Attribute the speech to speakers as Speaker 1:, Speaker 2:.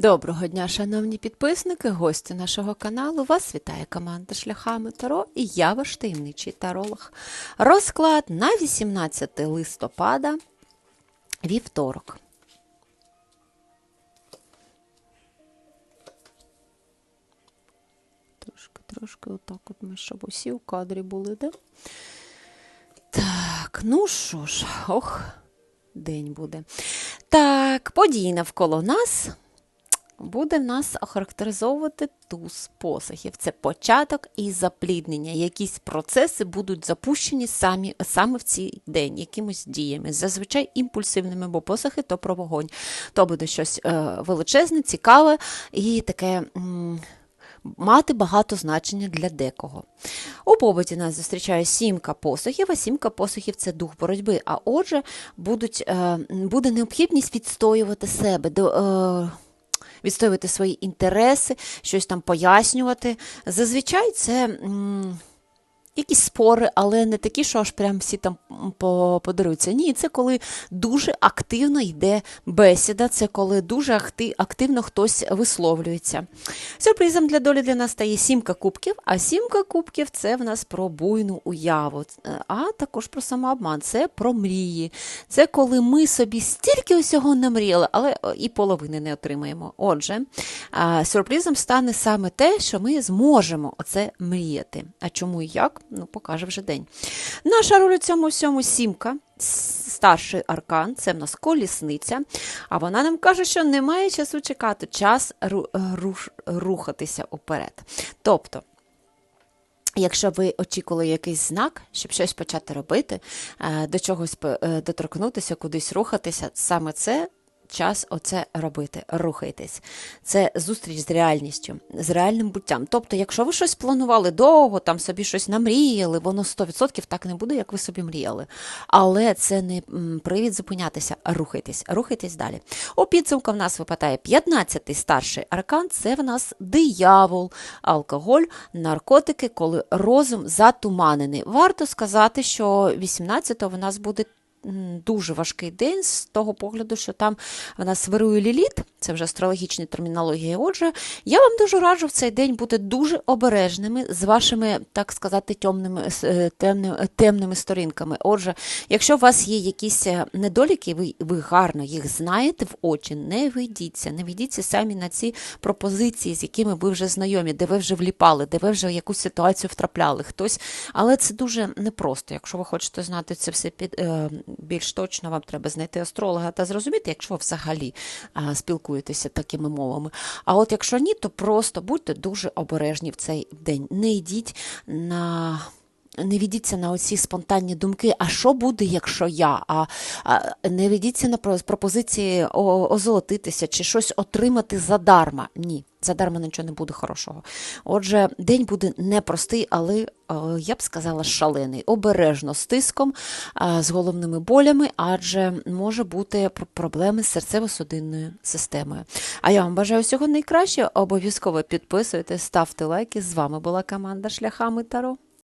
Speaker 1: Доброго дня, шановні підписники, гості нашого каналу. Вас вітає команда Шляхами Таро і я ваш таємничий таролог. Розклад на 18 листопада, вівторок. Трошки, трошки отак от ми, щоб усі у кадрі були, да? Так, ну що ж, ох, день буде. Так, події навколо нас буде нас охарактеризовувати туз посохів. Це початок і запліднення. Якісь процеси будуть запущені самі, саме в цей день, якимось діями. Зазвичай імпульсивними, бо посохи то про вогонь. То буде щось е, величезне, цікаве і таке. Мати багато значення для декого. У побуті нас зустрічає сімка посохів, а сімка посохів це дух боротьби. А отже, будуть, е, буде необхідність відстоювати себе, до, е, відстоювати свої інтереси, щось там пояснювати. Зазвичай це. М Якісь спори, але не такі, що аж прям всі там подаруються. Ні, це коли дуже активно йде бесіда, це коли дуже активно хтось висловлюється. Сюрпризом для долі для нас стає сімка кубків, а сімка кубків це в нас про буйну уяву, а також про самообман, це про мрії. Це коли ми собі стільки усього намріяли, але і половини не отримаємо. Отже, сюрпризом стане саме те, що ми зможемо оце мріяти. А чому і як? Ну, покаже вже день. Наша роль у цьому всьому сімка. Старший аркан, це в нас колісниця, а вона нам каже, що немає часу чекати, час рухатися уперед. Тобто, якщо ви очікували якийсь знак, щоб щось почати робити, е, до чогось е, доторкнутися, кудись рухатися, саме це час оце робити, рухайтесь. Це зустріч з реальністю, з реальним буттям. Тобто, якщо ви щось планували довго, там собі щось намріяли, воно 100% так не буде, як ви собі мріяли. Але це не привід зупинятися, рухайтесь, рухайтесь далі. У підсумку в нас випадає 15-й старший аркан це в нас диявол, алкоголь, наркотики, коли розум затуманений. Варто сказати, що 18-го в нас буде дуже важкий день з того погляду, що там в нас вирує ліліт, це вже астрологічна термінологія. Отже, я вам дуже раджу в цей день бути дуже обережними з вашими, так сказати, темними е, темними, темними сторінками. Отже, якщо у вас є якісь е, недоліки, ви ви гарно їх знаєте в очі, не вийдіться, не вийдіться самі на ці пропозиції, з якими ви вже знайомі, де ви вже вліпали, де ви вже в якусь ситуацію втрапляли. хтось. Але це дуже непросто. Якщо ви хочете знати це все під. Е, більш точно вам треба знайти астролога та зрозуміти, якщо ви взагалі а, спілкуєтеся такими мовами. А от якщо ні, то просто будьте дуже обережні в цей день. Не йдіть на. Не ведіться на оці спонтанні думки, а що буде, якщо я? А, а Не ведіться на пропозиції озолотитися чи щось отримати задарма. Ні, задарма нічого не буде хорошого. Отже, день буде непростий, але е, я б сказала, шалений, обережно з тиском, е, з головними болями, адже може бути проблеми з серцево-судинною системою. А я вам бажаю всього найкращого. Обов'язково підписуйтесь, ставте лайки. З вами була команда Шляхами Таро.